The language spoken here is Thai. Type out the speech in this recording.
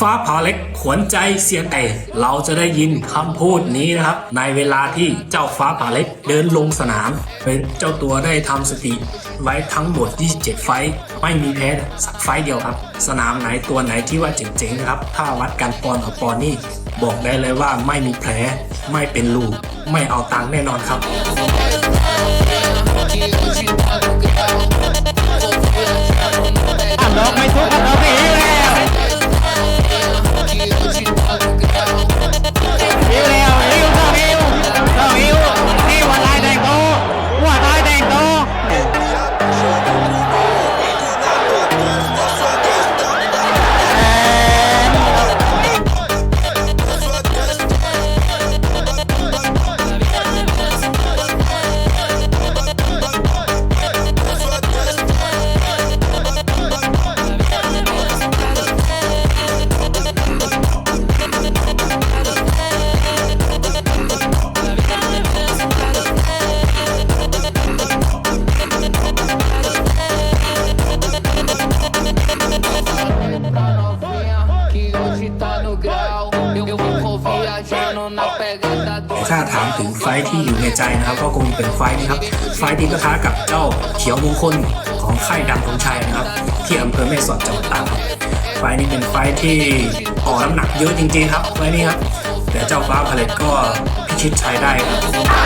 ฟ้าผ่าเล็กขวนใจเสียงแต่เราจะได้ยินคำพูดนี้นะครับ ในเวลาที่เจ้าฟ้าผ่าเล็กเดินลงสนาม เป็นเจ้าตัวได้ทำสติไว้ทั้งหมด 27 ไฟท์ไม่มีแพ้สักไฟท์เดียวครับ สนามไหนตัวไหนที่ว่าเจ๋งๆนะครับ ถ้าวัดกันปอนต่อปอนนี่ บอกได้เลยว่าไม่มีแผลไม่เป็นรูไม่เอาตังค์แน่นอนครับ que hoje tá no grau. Eu, eu vou viajando na pegada do. ถ้าถามถึงไฟท์ที่อยู่ในใจนะครับก็คงเป็นไฟท์นี้ครับ ไฟท์ที่ปะทะกับเจ้าเขียวมงคลของค่ายดำธงชัยนะครับ ที่อำเภอแม่สอดจังหวัดตากครับไฟท์นี้เป็นไฟท์ที่ออน้ำหนักเยอะจริงๆครับไฟท์นี้ครับแต่เจ้าฟ้าผลิตก็พิชิตชัยได้ครับ